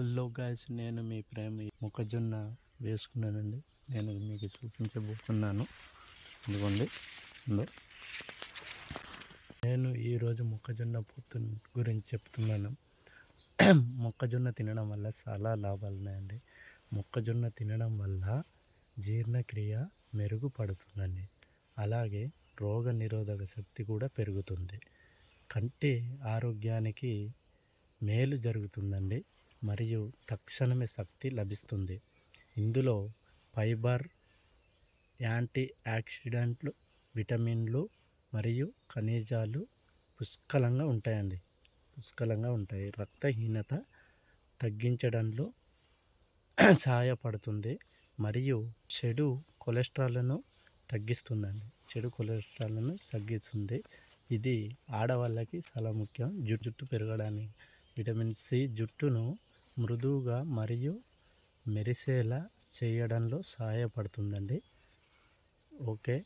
Hello guys నేను మీ ప్రేమ మొక్కజొన్న వేసుకున్నానండి. నేను మీకు చూపించబోతున్నాను. ఇదిగోండి నేను ఈరోజు మొక్కజొన్న పొత్తు గురించి చెప్తున్నాను. మొక్కజొన్న తినడం వల్ల చాలా లాభాలు ఉన్నాయండి. మొక్కజొన్న తినడం వల్ల జీర్ణక్రియ మెరుగుపడుతుందండి. అలాగే రోగ నిరోధక శక్తి కూడా పెరుగుతుంది. కంటి ఆరోగ్యానికి మేలు జరుగుతుందండి. మరియు తక్షణమే శక్తి లభిస్తుంది. ఇందులో ఫైబర్ యాంటీ ఆక్సిడెంట్లు విటమిన్లు మరియు ఖనిజాలు పుష్కలంగా ఉంటాయండి. పుష్కలంగా ఉంటాయి. రక్తహీనత తగ్గించడంలో సహాయపడుతుంది మరియు చెడు కొలెస్ట్రాల్ను తగ్గిస్తుందండి. చెడు కొలెస్ట్రాల్ను తగ్గిస్తుంది. ఇది ఆడవాళ్ళకి చాలా ముఖ్యం. జుట్టు పెరగడానికి విటమిన్ సి జుట్టును మృదువుగా మరియు మెరిసేలా చేయడంలో సహాయపడుతుందండి. ఓకే.